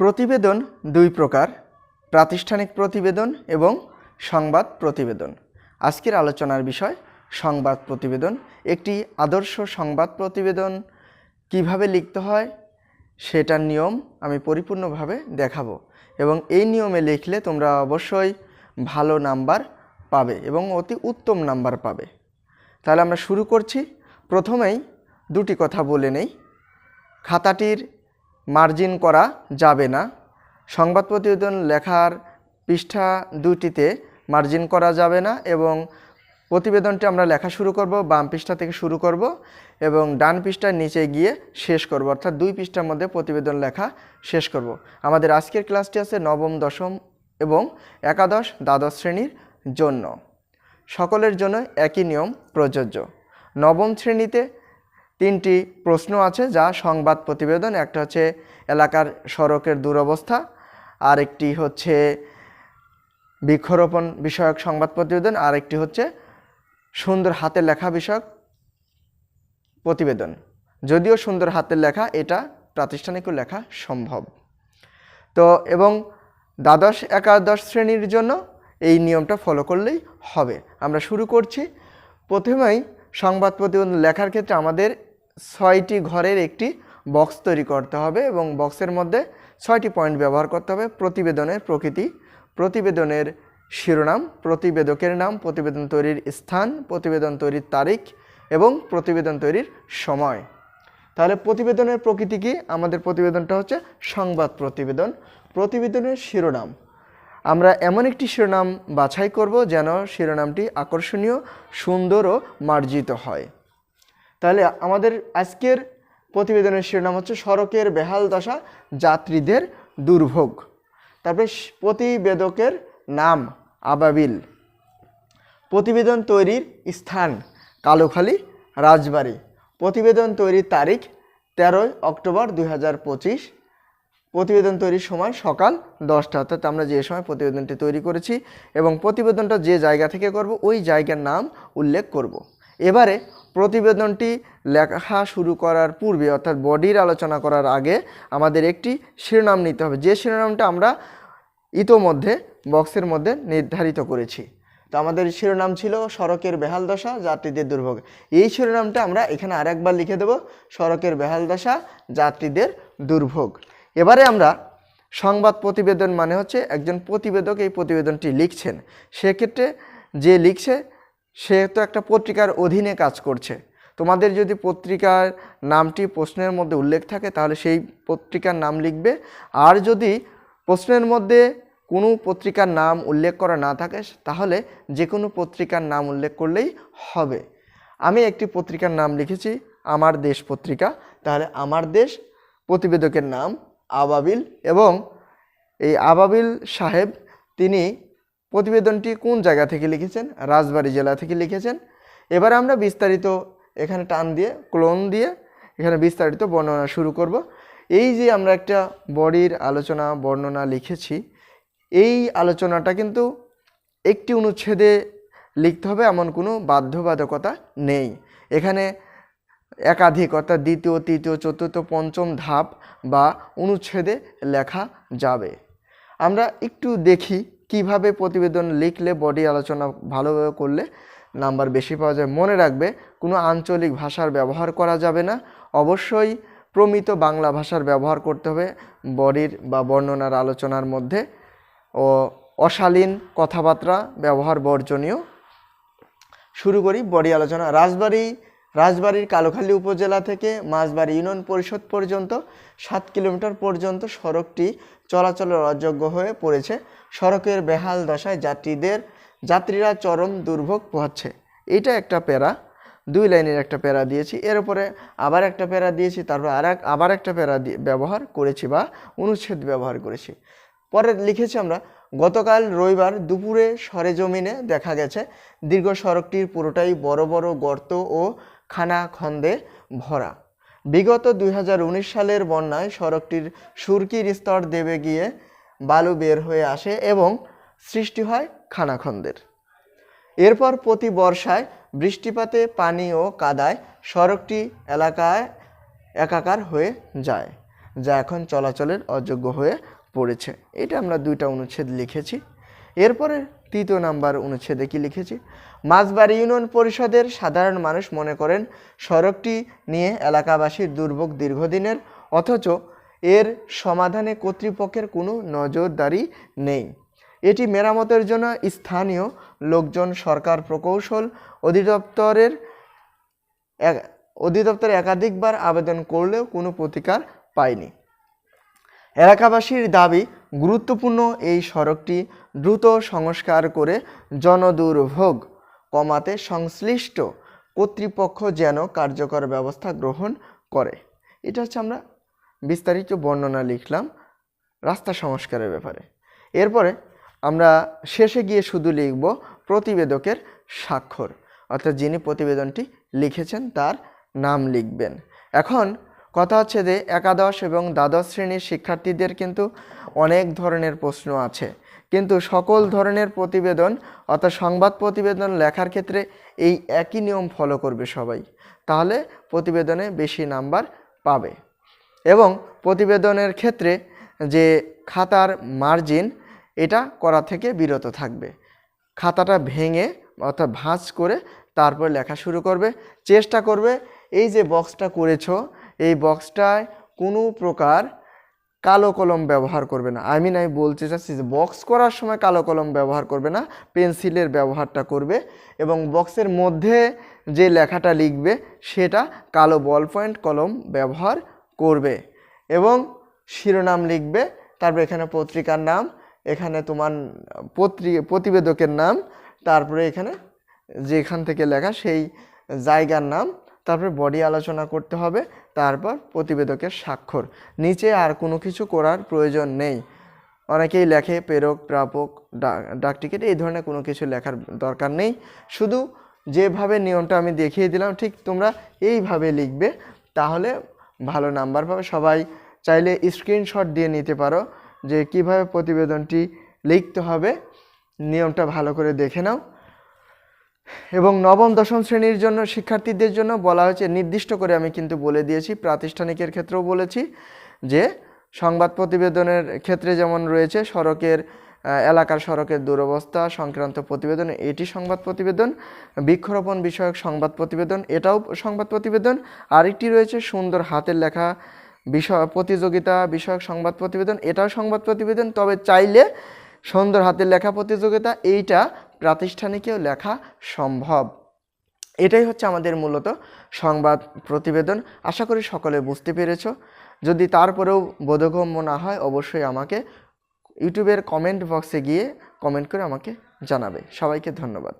প্রতিবেদন দুই প্রকার, প্রাতিষ্ঠানিক প্রতিবেদন এবং সংবাদ প্রতিবেদন। আজকের আলোচনার বিষয়, সংবাদ প্রতিবেদন। একটি আদর্শ সংবাদ প্রতিবেদন কীভাবে লিখতে হয়, সেটার নিয়ম আমি পরিপূর্ণভাবে দেখাবো। এবং এই নিয়মে লিখলে তোমরা অবশ্যই ভালো নাম্বার পাবে এবং অতি উত্তম নাম্বার পাবে। তাহলে আমরা শুরু করছি। প্রথমেই দুটি কথা বলে নেই। খাতাটির মার্জিন করা যাবে না। সংবাদ প্রতিবেদন লেখার পৃষ্ঠা দুটিতে মার্জিন করা যাবে না এবং প্রতিবেদনটি আমরা লেখা শুরু করব, বাম পৃষ্ঠা থেকে শুরু করব এবং ডান পৃষ্ঠার নিচে গিয়ে শেষ করব। অর্থাৎ দুই পৃষ্ঠার মধ্যে প্রতিবেদন লেখা শেষ করব। আমাদের আজকের ক্লাসটি আছে নবম, দশম এবং একাদশ, দ্বাদশ শ্রেণির জন্য। সকলের জন্য একই নিয়ম প্রযোজ্য। নবম শ্রেণীতে তিনটি প্রশ্ন আছে, যা সংবাদ প্রতিবেদন, একটা হচ্ছে এলাকার সড়কের দুরবস্থা আর একটি হচ্ছে বৃক্ষরোপণ বিষয়ক সংবাদ প্রতিবেদন আর একটি হচ্ছে সুন্দর হাতের লেখা বিষয়ক প্রতিবেদন। যদিও সুন্দর হাতের লেখা, এটা প্রাতিষ্ঠানিকও লেখা সম্ভব। তো, এবং দ্বাদশ, একাদশ শ্রেণির জন্য এই নিয়মটা ফলো করলেই হবে। আমরা শুরু করছি। প্রথমেই সংবাদ প্রতিবেদন লেখার ক্ষেত্রে আমাদের ছয়টি ঘরের একটি বক্স তৈরি করতে হবে এবং বক্সের মধ্যে ছয়টি পয়েন্ট ব্যবহার করতে হবে। প্রতিবেদনের প্রকৃতি, প্রতিবেদনের শিরোনাম, প্রতিবেদকের নাম, প্রতিবেদন তৈরির স্থান, প্রতিবেদন তৈরির তারিখ এবং প্রতিবেদন তৈরির সময়। তাহলে প্রতিবেদনের প্রকৃতি কি? আমাদের প্রতিবেদনটা হচ্ছে সংবাদ প্রতিবেদন। প্রতিবেদনের শিরোনাম। আমরা এমন একটি শিরোনাম বাছাই করব যেন শিরোনামটি আকর্ষণীয়, সুন্দর ও মার্জিত হয়। তাহলে আমাদের আজকের প্রতিবেদনের শিরোনাম হচ্ছে সড়কের বেহাল দশা, যাত্রীদের দুর্ভোগ। তারপরে প্রতিবেদকের নাম আবাবিল। প্রতিবেদন তৈরির স্থান কালোখালী, রাজবাড়ী। প্রতিবেদন তৈরির তারিখ তেরোই অক্টোবর দু হাজার পঁচিশ। প্রতিবেদন তৈরির সময় সকাল দশটা, অর্থাৎ আমরা যে সময় প্রতিবেদনটি তৈরি করেছি এবং প্রতিবেদনটা যে জায়গা থেকে করব, ওই জায়গার নাম উল্লেখ করব। এবারে প্রতিবেদনটি লেখা শুরু করার পূর্বে, অর্থাৎ বডির আলোচনা করার আগে আমাদের একটি শিরোনাম নিতে হবে। যে শিরোনামটা আমরা ইতোমধ্যে, বক্সের মধ্যে নির্ধারিত করেছি। তো আমাদের শিরোনাম ছিল সড়কের বেহাল দশা, যাত্রীদের দুর্ভোগ। এই শিরোনামটা আমরা এখানে আরেকবার লিখে দেব, সড়কের বেহাল দশা, যাত্রীদের দুর্ভোগ। এবারে আমরা সংবাদ প্রতিবেদন মানে হচ্ছে একজন প্রতিবেদক এই প্রতিবেদনটি লিখছেন। সেক্ষেত্রে যে লিখছে সে তো একটা পত্রিকার অধীনে কাজ করছে। তোমাদের যদি পত্রিকার নামটি প্রশ্নের মধ্যে উল্লেখ থাকে, তাহলে সেই পত্রিকার নাম লিখবে। আর যদি প্রশ্নের মধ্যে কোনো পত্রিকার নাম উল্লেখ করা না থাকে, তাহলে যে কোনো পত্রিকার নাম উল্লেখ করলেই হবে। আমি একটি পত্রিকার নাম লিখেছি, আমার দেশ পত্রিকা। তাহলে আমার দেশ প্রতিবেদকের নাম আবাবিল এবং এই আবাবিল সাহেব, তিনি প্রতিবেদনটি কোন জায়গা থেকে লিখেছেন? রাজবাড়ী জেলা থেকে লিখেছেন। এবার আমরা বিস্তারিত এখানে টান দিয়ে, ক্লোন দিয়ে এখানে বিস্তারিত বর্ণনা শুরু করব। এই যে আমরা একটা বডির আলোচনা, বর্ণনা লিখেছি, এই আলোচনাটা কিন্তু একটি অনুচ্ছেদে লিখতে হবে, এমন কোনো বাধ্যবাধকতা নেই। এখানে একাধিক অর্থাৎ দ্বিতীয়, তৃতীয়, চতুর্থ, পঞ্চম ধাপ বা অনুচ্ছেদে লেখা যাবে। আমরা একটু দেখি কীভাবে প্রতিবেদন লিখলে বডি আলোচনা ভালোভাবে করলে নাম্বার বেশি পাওয়া যায়? মনে রাখবে, কোনো আঞ্চলিক ভাষার ব্যবহার করা যাবে না। অবশ্যই প্রমিত বাংলা ভাষার ব্যবহার করতে হবে। বডির বা বর্ণনার আলোচনার মধ্যে ও অশালীন কথাবার্তা ব্যবহার বর্জনীয়। শুরু করি বডি আলোচনা। রাজবাড়ি, রাজবাড়ির কালোখালী উপজেলা থেকে মাঝবাড়ি ইউনিয়ন পরিষদ পর্যন্ত, সাত কিলোমিটার পর্যন্ত সড়কটি চলাচলের অযোগ্য হয়ে পড়েছে। সড়কের বেহাল দশায় যাত্রীদের, যাত্রীরা চরম দুর্ভোগ পোহাচ্ছে। এটা একটা প্যারা, দুই লাইনের একটা প্যারা দিয়েছি। এর উপরে আবার একটা প্যারা দিয়েছি, তারপর আর আবার একটা প্যারা ব্যবহার করেছি বা অনুচ্ছেদ ব্যবহার করেছি। পরে লিখেছি আমরা, গতকাল রবিবার দুপুরে সরেজমিনে দেখা গেছে, দীর্ঘ সড়কটির পুরোটাই বড় বড় গর্ত ও খানা খন্দে ভরা। বিগত দুই হাজার উনিশ সালের বন্যায় সড়কটির সুরকির স্তর দেবে গিয়ে বালু বের হয়ে আসে এবং সৃষ্টি হয় খানাখন্দের। এরপর প্রতি বর্ষায় বৃষ্টিপাতে পানি ও কাদায় সড়কটি এলাকায় একাকার হয়ে যায়, যা এখন চলাচলের অযোগ্য হয়ে পড়েছে। এটা আমরা দুইটা অনুচ্ছেদ লিখেছি। এরপরে তৃতীয় নাম্বার অনুচ্ছেদে কি লিখেছি? মাঝবাড়ি ইউনিয়ন পরিষদের সাধারণ মানুষ মনে করেন, সড়কটি নিয়ে এলাকাবাসীর দুর্ভোগ দীর্ঘদিনের, অথচ এর সমাধানে কর্তৃপক্ষের কোনো নজরদারি নেই। এটি মেরামতের জন্য স্থানীয় লোকজন সরকার প্রকৌশল অধিদপ্তরের অধিদপ্তরে একাধিকবার আবেদন করলেও কোনো প্রতিকার পায়নি। এলাকাবাসীর দাবি, গুরুত্বপূর্ণ এই সড়কটি দ্রুত সংস্কার করে জনদুর্ভোগ কমাতে সংশ্লিষ্ট কর্তৃপক্ষ যেন কার্যকর ব্যবস্থা গ্রহণ করে। এটা হচ্ছে আমরা বিস্তারিত বর্ণনা লিখলাম রাস্তা সংস্কারের ব্যাপারে। এরপরে আমরা শেষে গিয়ে শুধু লিখব প্রতিবেদকের স্বাক্ষর, অর্থাৎ যিনি প্রতিবেদনটি লিখেছেন তার নাম লিখবেন। এখন কথা হচ্ছে যে একাদশ এবং দ্বাদশ শ্রেণির শিক্ষার্থীদের কিন্তু অনেক ধরনের প্রশ্ন আছে। কিন্তু সকল ধরনের প্রতিবেদন, অর্থাৎ সংবাদ প্রতিবেদন লেখার ক্ষেত্রে এই একই নিয়ম ফলো করবে সবাই। তাহলে প্রতিবেদনে বেশি নাম্বার পাবে। এবং প্রতিবেদনের ক্ষেত্রে যে খাতার মার্জিন, এটা করা থেকে বিরত থাকবে। খাতাটা ভেঙে অর্থাৎ ভাঁজ করে তারপর লেখা শুরু করবে। চেষ্টা করবে, এই যে বক্সটা করেছ, এই বক্সটায় কোনো প্রকার কালো কলম ব্যবহার করবে না। আই মিন আমি বলতে চাচ্ছি যে বক্স করার সময় কালো কলম ব্যবহার করবে না, পেন্সিলের ব্যবহারটা করবে এবং বক্সের মধ্যে যে লেখাটা লিখবে, সেটা কালো বল পয়েন্ট কলম ব্যবহার করবে এবং শিরোনাম লিখবে। তারপর এখানে পত্রিকার নাম, এখানে তোমার পত্রি, প্রতিবেদকের নাম, তারপরে এখানে যেখান থেকে লেখা সেই জায়গার নাম, তারপরে বডি আলোচনা করতে হবে, তারপর প্রতিবেদকের স্বাক্ষর। নিচে আর কোনো কিছু করার প্রয়োজন নেই। অনেকেই লেখে প্রেরক, প্রাপক ডাক টিকিট এই ধরনের কোনো কিছু লেখার দরকার নেই। শুধু যেভাবে নিয়মটা আমি দেখিয়ে দিলাম, ঠিক তোমরা এইভাবে লিখবে, তাহলে ভালো নাম্বার পাবে। সবাই চাইলে স্ক্রিনশট দিয়ে নিতে পারো যে কীভাবে প্রতিবেদনটি লিখতে হবে। নিয়মটা ভালো করে দেখে নাও। এবং নবম, দশম শ্রেণির জন্য শিক্ষার্থীদের জন্য বলা হয়েছে, নির্দিষ্ট করে আমি কিন্তু বলে দিয়েছি, প্রাতিষ্ঠানিকের ক্ষেত্রেও বলেছি যে সংবাদ প্রতিবেদনের ক্ষেত্রে যেমন রয়েছে, সড়কের এলাকার সড়কের দুরবস্থা, সংক্রান্ত প্রতিবেদন, এটি সংবাদ প্রতিবেদন, বৃক্ষরোপণ বিষয়ক সংবাদ প্রতিবেদন, এটাও সংবাদ প্রতিবেদন, আরেকটি রয়েছে সুন্দর হাতের লেখা বিষয়, প্রতিযোগিতা বিষয়ক সংবাদ প্রতিবেদন, এটাও সংবাদ প্রতিবেদন, তবে চাইলে সুন্দর হাতের লেখা প্রতিযোগিতা, এইটা প্রাতিষ্ঠানিকেও লেখা সম্ভব। এটাই হচ্ছে আমাদের মূলত সংবাদ প্রতিবেদন। আশা করি সকলে বুঝতে পেরেছ। যদি তারপরেও বোধগম্য না হয়, অবশ্যই আমাকে ইউটিউবের কমেন্ট বক্সে গিয়ে কমেন্ট করে আমাকে জানাবে। সবাইকে ধন্যবাদ।